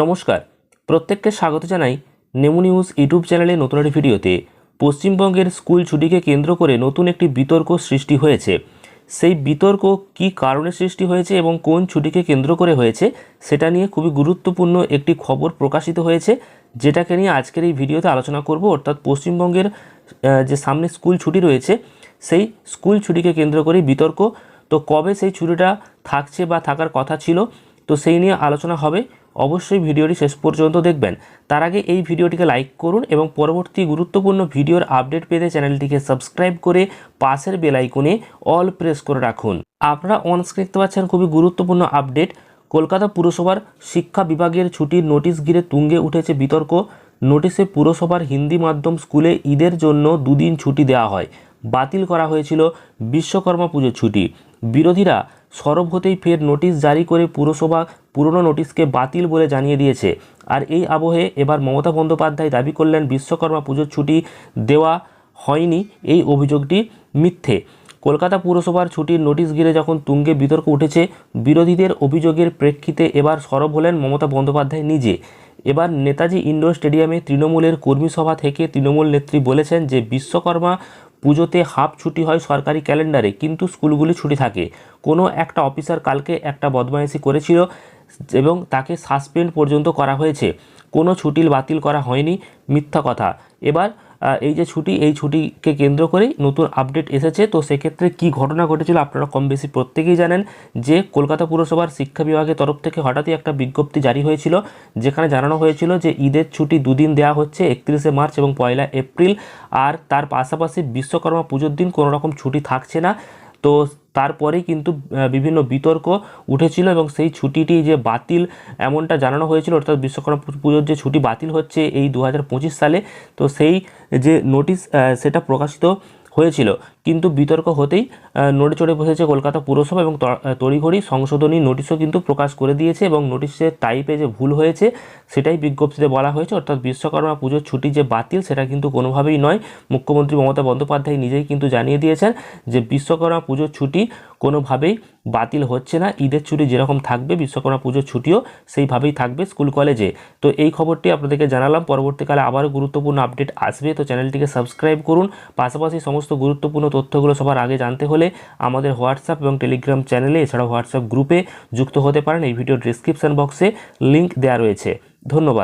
নমস্কার। প্রত্যেককে স্বাগত জানাই নেমু নিউজ ইউটিউব চ্যানেলে নতুন একটি ভিডিওতে। পশ্চিমবঙ্গের স্কুল ছুটিকে কেন্দ্র করে নতুন একটি বিতর্ক সৃষ্টি হয়েছে। সেই বিতর্ক কী কারণে সৃষ্টি হয়েছে এবং কোন ছুটিকে কেন্দ্র করে হয়েছে, সেটা নিয়ে খুবই গুরুত্বপূর্ণ একটি খবর প্রকাশিত হয়েছে, যেটাকে নিয়ে আজকের এই ভিডিওতে আলোচনা করব। অর্থাৎ পশ্চিমবঙ্গের যে সামনে স্কুল ছুটি রয়েছে, সেই স্কুল ছুটিকে কেন্দ্র করে বিতর্ক। তো কবে সেই ছুটিটা থাকছে বা থাকার কথা ছিল, তো সেই নিয়ে আলোচনা হবে। অবশ্যই ভিডিওটি শেষ পর্যন্ত দেখবেন। তার আগে এই ভিডিওটিকে লাইক করুন এবং পরবর্তী গুরুত্বপূর্ণ ভিডিওর আপডেট পেতে চ্যানেলটিকে সাবস্ক্রাইব করে পাশের বেল আইকনে অল প্রেস করে রাখুন। আপনারা অনস্ক্রিন দেখতে পাচ্ছেন খুবই গুরুত্বপূর্ণ আপডেট। কলকাতা পুরসভার শিক্ষা বিভাগের ছুটির নোটিশ ঘিরে তুঙ্গে উঠেছে বিতর্ক। নোটিশে পুরসভার হিন্দি মাধ্যম স্কুলে ঈদের জন্য দুদিন ছুটি দেওয়া হয়। বাতিল করা হয়েছিল বিশ্বকর্মা পুজোর ছুটি। বিরোধীরা সরব হতেই ফের নোটিশ জারি করে পুরসভা পুরনো নোটিশকে বাতিল বলে জানিয়ে দিয়েছে। আর এই আবহে এবার মমতা বন্দ্যোপাধ্যায় দাবি করলেন, বিশ্বকর্মা পুজোর ছুটি দেওয়া হয়নি, এই অভিযোগটি মিথ্যে। কলকাতা পুরসভার ছুটির নোটিশ ঘিরে যখন তুঙ্গে বিতর্ক উঠেছে, বিরোধীদের অভিযোগের প্রেক্ষিতে এবার সরব হলেন মমতা বন্দ্যোপাধ্যায় নিজে। এবার নেতাজি ইন্ডোর স্টেডিয়ামে তৃণমূলের কর্মী সভা থেকে তৃণমূল নেত্রী বলেছেন যে, বিশ্বকর্মা পুজোতে হাফ ছুটি হয় সরকারি ক্যালেন্ডারে, কিন্তু স্কুলগুলি ছুটি থাকে। কোনো একটা অফিসার কালকে একটা বদমায়েশি করেছিল এবং তাকে সাসপেন্ড পর্যন্ত করা হয়েছে। কোনো ছুটি বাতিল করা হয়নি, মিথ্যা কথা। এবার এই যে ছুটি, এই ছুটিকে কেন্দ্র করেই নতুন আপডেট এসেছে। তো সেক্ষেত্রে কি ঘটনা ঘটেছিল আপনারা কম বেশি প্রত্যেকেই জানেন যে কলকাতা পুরসভার শিক্ষা বিভাগের তরফ থেকে হঠাৎই একটা বিজ্ঞপ্তি জারি হয়েছিল, যেখানে জানানো হয়েছিল যে ঈদের ছুটি দুদিন দেওয়া হচ্ছে, একত্রিশে মার্চ এবং পয়লা এপ্রিল। আর তার পাশাপাশি বিশ্বকর্মা পুজোর দিন কোনো রকম ছুটি থাকছে না। তো তারপরেই কিন্তু বিভিন্ন বিতর্ক উঠেছিল এবং সেই ছুটিটি যে বাতিল এমনটা জানানো হয়েছিল, অর্থাৎ বিশ্বকর্মা পুজোর যে ছুটি বাতিল হচ্ছে এই দু হাজার পঁচিশ সালে, তো সেই যে নোটিশ সেটা প্রকাশিত হয়েছিল। কিন্তু বিতর্ক হতেই নড়ে চড়ে বসেছে কলকাতা পুরসভা এবং তড়িঘড়ি। সংশোধনী নোটিশও কিন্তু প্রকাশ করে দিয়েছে এবং নোটিশের টাইপে যে ভুল হয়েছে, সেটাই বিজ্ঞপ্তিতে বলা হয়েছে। অর্থাৎ বিশ্বকর্মা পুজোর ছুটি যে বাতিল, সেটা কিন্তু কোনোভাবেই নয়। মুখ্যমন্ত্রী মমতা বন্দ্যোপাধ্যায় নিজেই কিন্তু জানিয়ে দিয়েছেন যে বিশ্বকর্মা পুজোর ছুটি কোনোভাবেই বাতিল হচ্ছে না। ঈদের ছুটি যেরকম থাকবে, বিশ্বকর্মা পুজোর ছুটিও সেইভাবেই থাকবে স্কুল কলেজে। তো এই খবরটি আপনাদেরকে জানালাম। পরবর্তীকালে আবারও গুরুত্বপূর্ণ আপডেট আসবে। তো চ্যানেলটিকে সাবস্ক্রাইব করুন। পাশাপাশি সমস্ত গুরুত্বপূর্ণ তথ্যগুলো সবার আগে জানতে হলে আমাদের হোয়াটসঅ্যাপ এবং টেলিগ্রাম চ্যানেলে, এছাড়াও হোয়াটসঅ্যাপ গ্রুপে যুক্ত হতে পারেন। এই ভিডিও ডিসক্রিপশন বক্সে লিঙ্ক দেওয়া রয়েছে। ধন্যবাদ।